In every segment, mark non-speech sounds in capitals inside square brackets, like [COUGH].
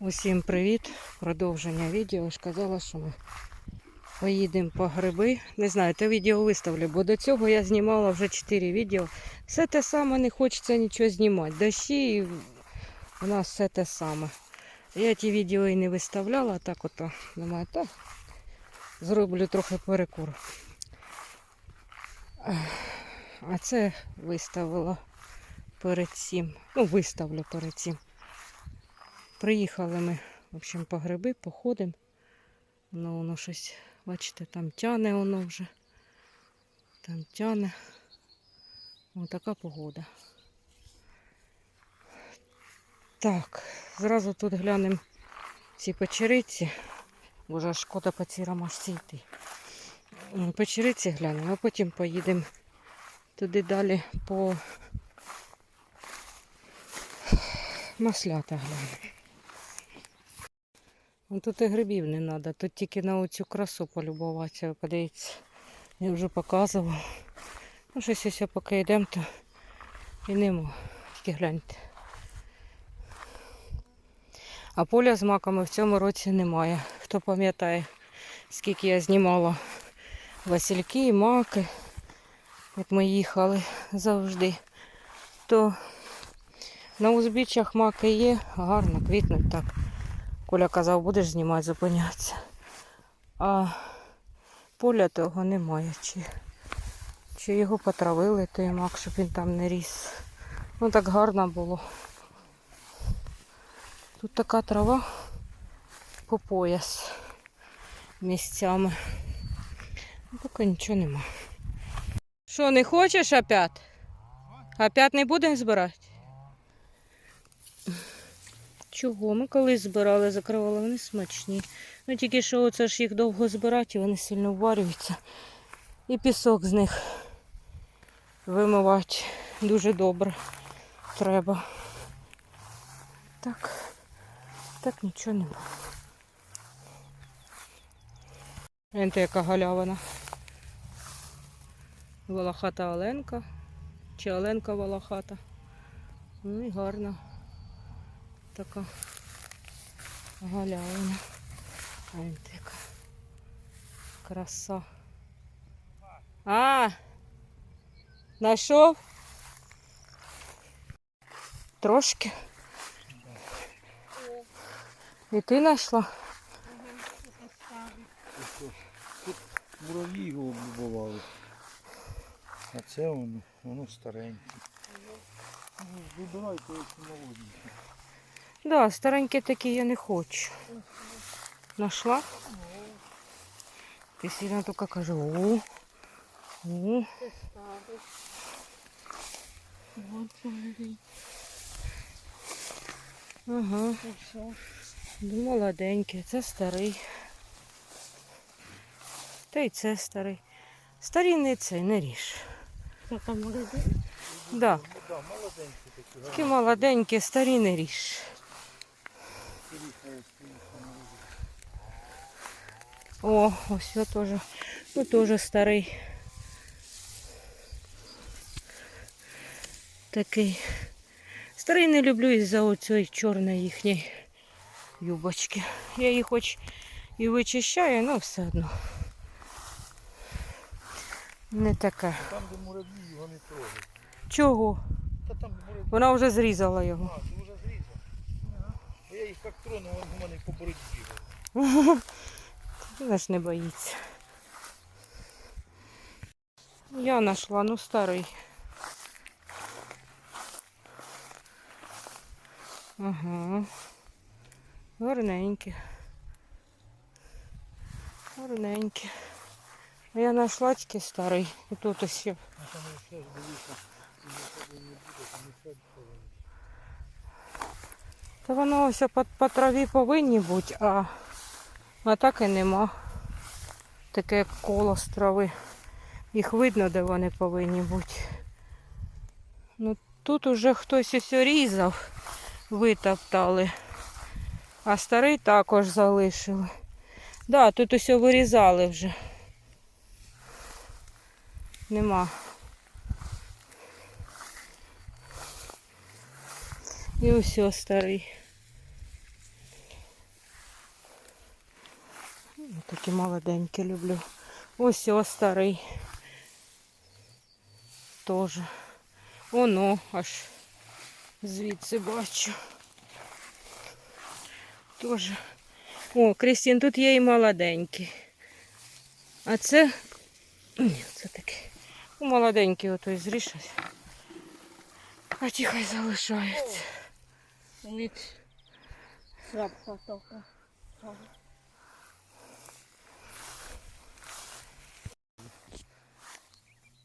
Усім привіт! Продовження відео. Я ж казала, що ми поїдемо по гриби. Не знаю, те відео виставлю, бо до цього я знімала вже 4 відео. Все те саме, не хочеться нічого знімати. Дощі і у нас все те саме. Я ті відео і не виставляла, так ото думаю, так зроблю трохи перекур. А це виставила перед цим. Ну, виставлю перед цим. Приїхали ми, в общем, по гриби, походимо. Ну, воно щось, бачите, там тяне воно вже. Там тяне. Ось така погода. Так, зразу тут глянемо ці печериці. Боже, аж шкода по цій ромашці йти. Печериці глянемо, а потім поїдемо туди далі по маслята глянемо. Ну, Тут і грибів не треба, тут тільки на оцю красу полюбуватися. Подивіться, я вже показував. Ну, щось ось поки йдемо, то і нема. Тільки гляньте. А поля з маками в цьому році немає. Хто пам'ятає, скільки я знімала васильки, маки, як ми їхали завжди, то на узбіччях маки є, гарно квітнуть так. Коля казав, будеш знімати, зупинятися. А поля того немає. Чи, чи його потравили, той мак, щоб він там не ріс. Ну так гарно було. Тут така трава по пояс місцями. Ну, Поки нічого нема. Що, не хочеш опять? Опять не будемо збирати? Чого? Ми колись збирали, закривали, вони смачні. Ну тільки що оце ж їх довго збирати, і вони сильно вварюються. І пісок з них вимивати дуже добре треба. Так, так нічого нема. Гляньте, яка галявина. Волохата Оленка. Чи Оленка волохата. Ну і гарна така галявина. Гляньте, яка краса. А, знайшов? Трошки. І ти знайшла? Муравьї його облюбували. А це воно, воно стареньке. Ну, Вибирайте які молоденькі. Да, старенькі такі я не хочу. Нашла? Ти сильно тільки каже, о, о. Ага, ну, молоденький, це старий. Та й це старий. Старий не цей, не ріж. Це там гриби? Да, так, молоденькі такі. такі молоденькі, старі не ріж. О, ось це теж. Ну теж старий. Такий. Старий не люблю із-за оцієї чорної їхньої юбочки. Я їх хоч і вичищаю, але все одно. Не така. Там, де мурав'ї, його не трогають. Чого? Та там де мурав'ї, Вона вже зрізала його. а, ти вже зрізав. Бо я їх як тронув, вони в мене по боротьбі. Вона ж не боїться. Я знайшла, ну старий. Ага. Гарненькі. Гарненькі. А я знайшла тільки старий. І тут ось ще. А там я ще ж дивився, і нічого не буде, там і все повинні. Та воно ось по, по траві повинні бути, а, а так і нема. Таке коло з трави. Їх видно, де вони повинні бути. Ну тут уже хтось ось різав, витоптали. А старий також залишили. Да, тут усе вирізали вже. Нема. І усе старий. Такі молоденькі люблю. Ось ось старий. Тоже. Воно аж звідси бачу. Тоже. О, Крістін, тут є і молоденький. А це. Ні, це таке. Ну, молоденький отой зрішать. А ті хай залишаються. Від запха тока.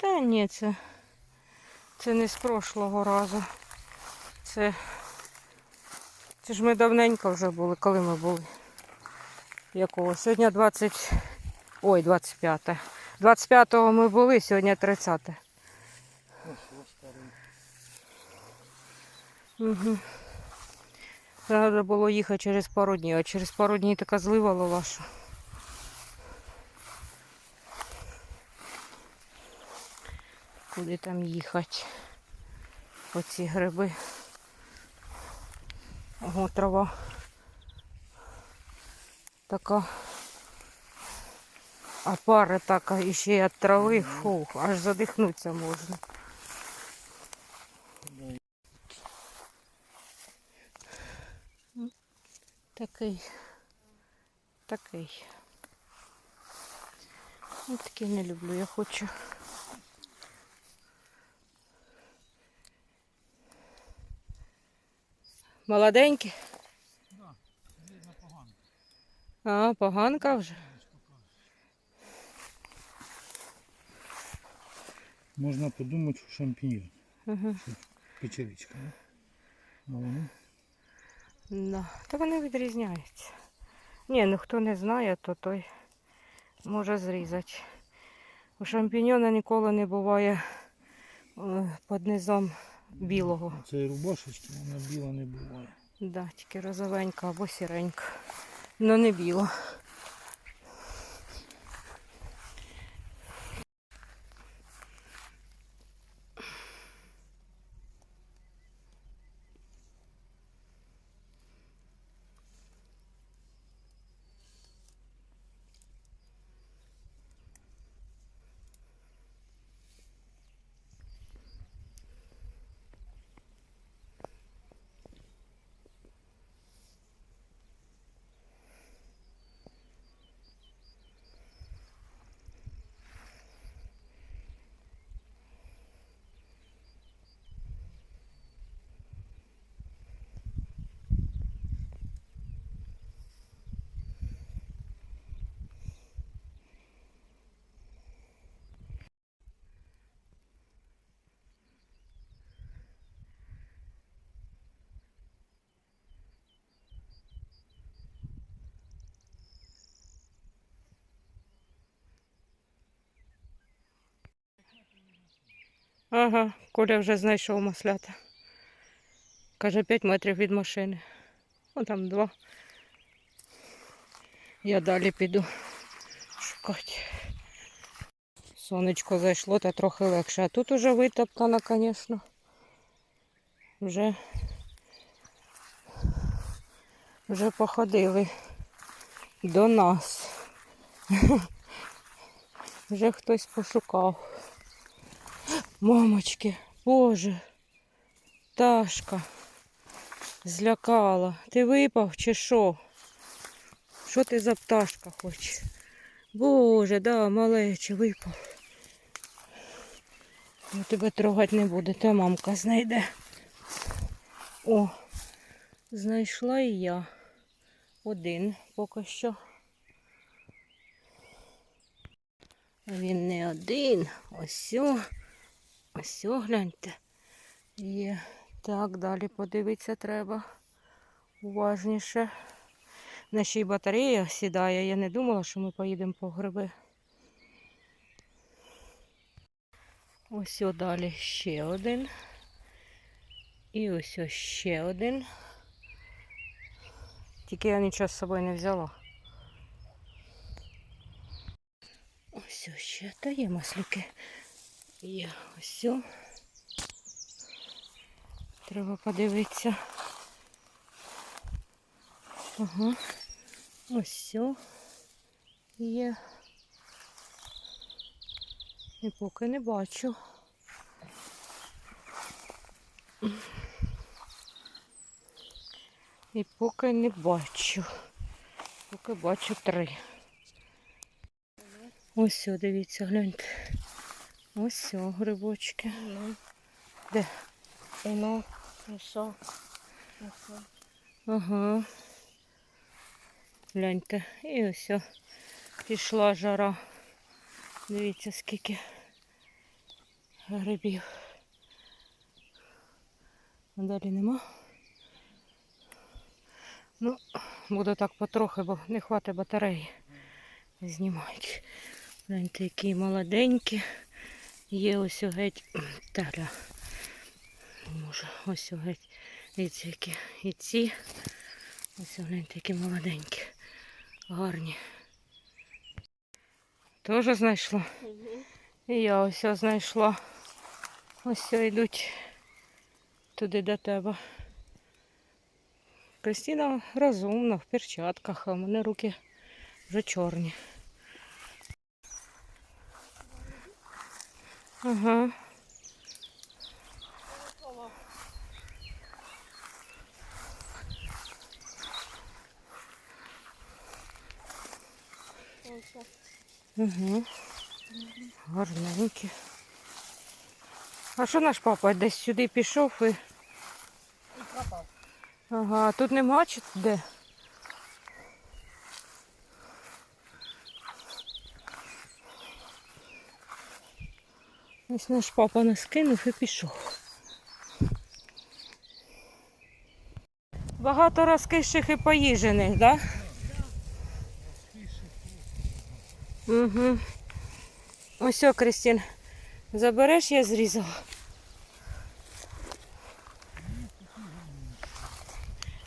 Та ні, це, це не з прошлого разу. Це, це ж ми давненько вже були, коли ми були. Якого? Сьогодні 20. Ой, 25. 25-го ми були, сьогодні 30. Ось ось. Угу. Треба було їхати через пару днів, а через пару днів така злива лила, що. Куди там їхати? По ці гриби. Ого, трава. Така. А пара така і ще й від трави, фух, аж задихнутися можна. Такий. Такий. Ну, такий не люблю, я хочу. Молоденький? Видно погано. А, поганка вже. Можна подумати, що шампіньон. Угу. Печеричка, да? Да. Та вони відрізняються. Ні, ну хто не знає, то той може зрізати. У шампіньона ніколи не буває е, під низом білого. Це рубашечки, вона біла не буває. Да, тільки розовенька або сіренька. Ну не біла. Ага, Коля вже знайшов маслята. Каже, 5 метрів від машини. О, там два. Я далі піду шукати. Сонечко зайшло та трохи легше. А тут уже витоптано, звісно. Вже, вже походили до нас. [LAUGHS] Вже хтось пошукав. Мамочки, боже, Ташка злякала. Ти випав чи що? Що ти за пташка хочеш? Боже, да, малече, випав. Ну, тебе трогати не буде, та мамка знайде. О, знайшла і я. Один поки що. Він не один. Ось. о. Ось гляньте. Є. Так, далі подивитися треба. Уважніше. Ще й батарея сідає. Я не думала, що ми поїдемо по гриби. Ось далі ще один. І ось ще один. Тільки я нічого з собою не взяла. Ось ще та є маслюки. Є ось. Треба подивитися. Ага. Ось. є. І поки не бачу. І поки не бачу. Поки бачу три. Ось дивіться, гляньте. Ось сьо, грибочки. Ну, Де? ну, і що? І що? Ага. Гляньте. І ось о, пішла жара. Дивіться, скільки грибів. А Далі нема. Ну, буду так потрохи, бо не хватить батареї. Знімати. Гляньте, які молоденькі. Є ось геть. [CLEARS THROAT] Таля. Може, ось геть. Дивіться, які і ці. Ось гляньте, які молоденькі. Гарні. Теж знайшла. І я ось знайшла. Ось йдуть туди до тебе. Кристина розумна, в перчатках, а в мене руки вже чорні. Ага. Угу. Гарненькі. А що наш папа десь сюди пішов і. І пропав. Ага, тут нема чи де? Ось наш папа нас кинув і пішов. Багато розкиших і поїжених, так? Да? Угу. Ось, о, Кристин, забереш, я зрізала.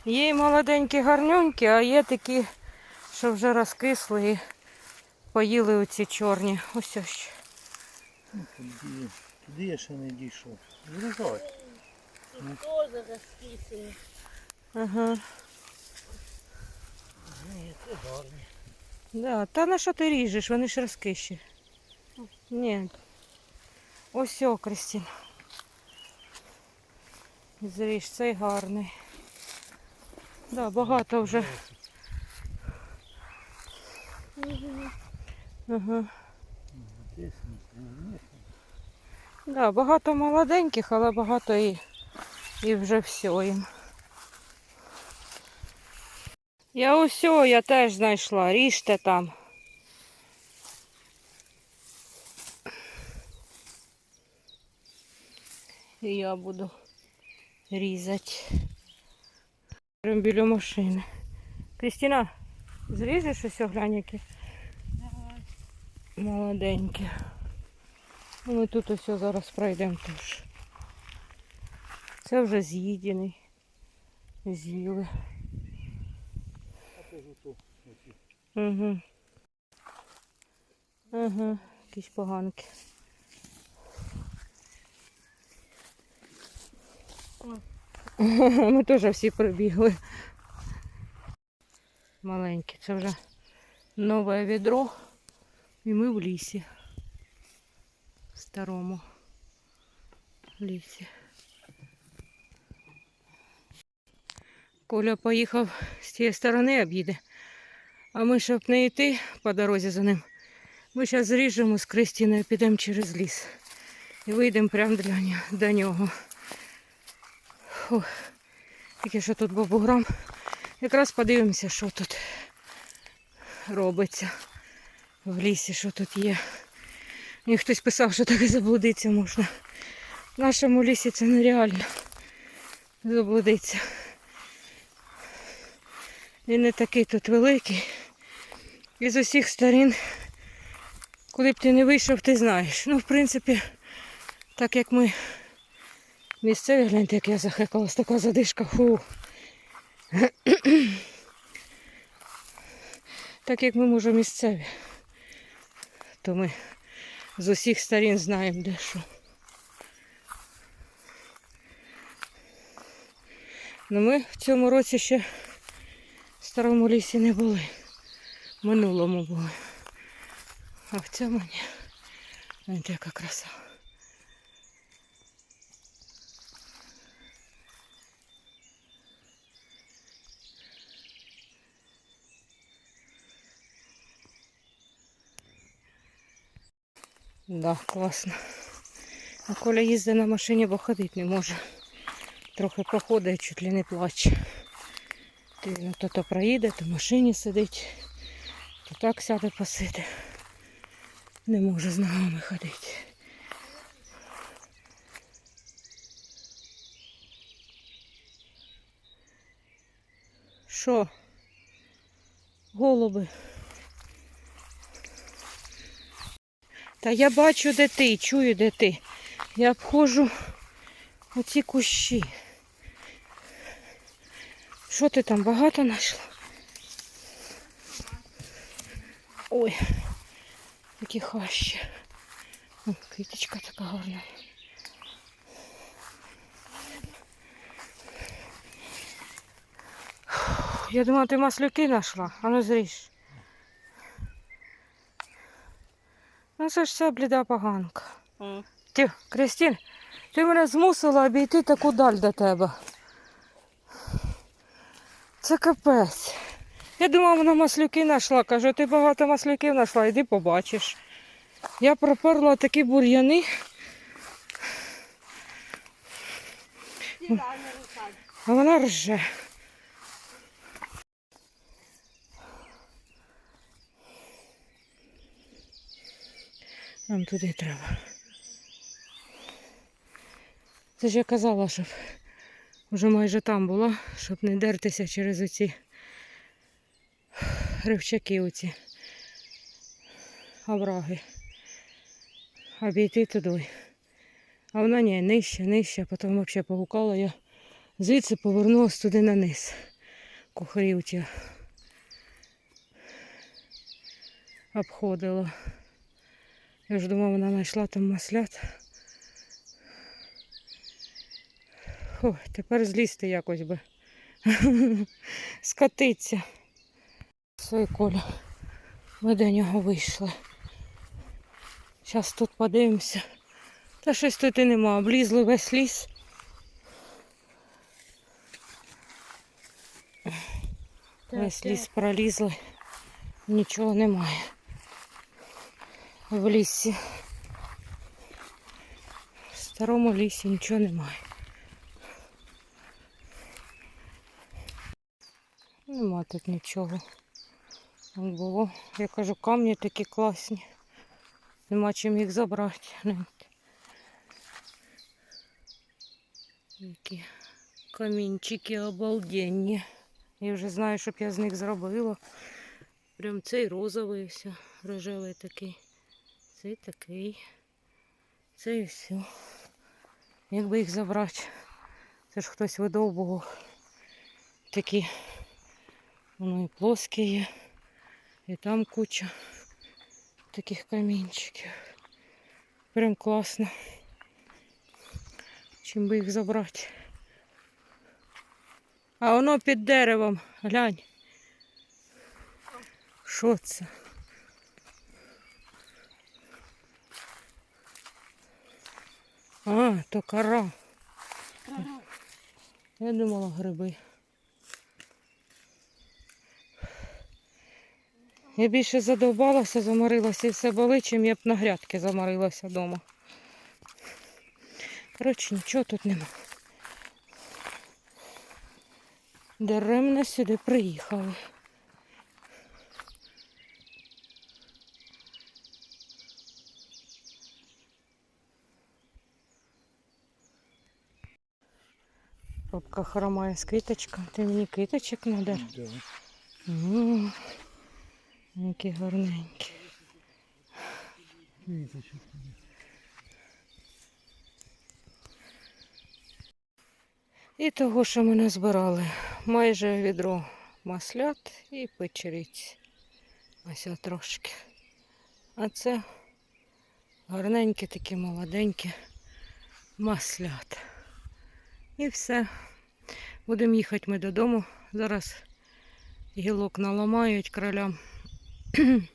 Є молоденькі гарнюнькі, а є такі, що вже розкисли і поїли оці чорні. Ось ось. Ще. Туди, туди я ще не дійшов. Зрізай. Тут теж розкисані. Ага. Ні, це гарні. Да. Та на що ти ріжеш? Вони ж розкиші. Ні. Ось о, Кристина. Зріж, цей гарний. Да, багато вже. Ага. Десь не Да, багато молоденьких, але багато і, і вже все їм. Я усьо, я теж знайшла. Ріжте там. І я буду різати. Прям біля машини. Кристина, зріжеш ось глянь, які молоденькі. Ну, Ми тут ось зараз пройдемо теж. Це вже з'їдений. З'їли. Угу. Угу. Якісь поганки. Ми теж всі прибігли. Маленькі. Це вже нове відро. І ми в лісі. Старому лісі. Коля поїхав з тієї сторони об'їде. А ми, щоб не йти по дорозі за ним, ми зараз зріжемо з Кристіною, підемо через ліс. І вийдемо прямо до нього. Фух. Тільки що тут був буграм. Якраз подивимося, що тут робиться в лісі, що тут є. Мені хтось писав, що так і заблудитися можна. В нашому лісі це нереально заблудитися. Він не такий тут великий. І з усіх сторін, куди б ти не вийшов, ти знаєш. Ну, в принципі, так як ми місцеві, гляньте, як я захекалась, така задишка. Фу. Так як ми може місцеві, то ми з усіх сторін знаємо де що. Ну ми в цьому році ще в старому лісі не були. В минулому були. А в цьому ні. Ось яка краса. Да, класно. А Коля їздить на машині, бо ходити не може. Трохи проходить, чуть ли не плаче. Ну, то, то проїде, то в машині сидить, то так сяде посиде. Не може з ногами ходити. Що? Голуби. Та я бачу, де ти, чую, де ти. Я обходжу оці кущі. Що ти там багато знайшла? Ой, які хащі. О, квіточка така гарна. Я думала, ти маслюки знайшла, а ну зріж. Ну це ж ця бліда поганка. М. Ти, Кристин, ти мене змусила обійти таку даль до тебе. Це капець. Я думала, вона маслюки знайшла. Кажу, ти багато маслюків знайшла, йди побачиш. Я проперла такі бур'яни, а вона рже. Нам туди треба. Це ж я казала, щоб вже майже там була, щоб не дертися через оці ривчаки оці овраги. Обійти туди. А вона ні, нижче, нижче, потім взагалі погукала я. Звідси повернулася туди на низ. Кухарів обходила. Я ж думала, вона знайшла там маслят. О, тепер злізти якось би. [LAUGHS] Скатиться. Все, Коля. Ми до нього вийшли. Зараз тут подивимося. Та щось тут і нема. Облізли весь ліс. Весь ліс пролізли. Нічого немає. В лісі. В старому лісі нічого немає. Нема тут нічого. Було. Я кажу, камні такі класні. Нема чим їх забрати. Які камінчики обалденні. Я вже знаю, щоб я з них зробила. Прям цей розовий все, рожевий такий. Цей такий. Цей все. Якби їх забрати. Це ж хтось видовбував. Такі. Воно і плоскі є. І там куча таких камінчиків. Прям класно. Чим би їх забрати. А воно під деревом. Глянь. Що це? А, то кора. Я думала гриби. Я більше задовбалася, заморилася і все болить, чим я б на грядки заморилася вдома. Коротше, нічого тут нема. Даремно сюди приїхали. Бабка хромає з квіточка. Ти мені квіточок надар? Да. Які гарненькі. Квіточок. І того, що ми назбирали, майже відро маслят і печериць. Ось трошки. А це гарненькі такі молоденькі маслят. І все. Будемо їхати ми додому. Зараз гілок наламають кролям. [CLEARS THROAT]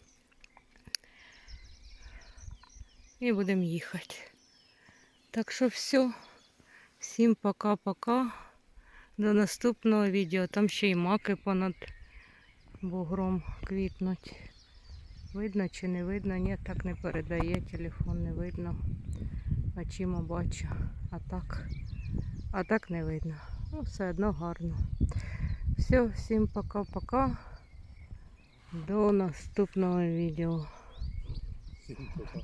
і будемо їхати. Так що все. Всім пока-пока. До наступного відео. Там ще й маки понад бугром квітнуть. Видно чи не видно? Ні, так не передає, телефон не видно. Очима бачу. А так, а так не видно. Ну, все одно гарно. Все, всім пока-пока. До наступного відео. Всім пока.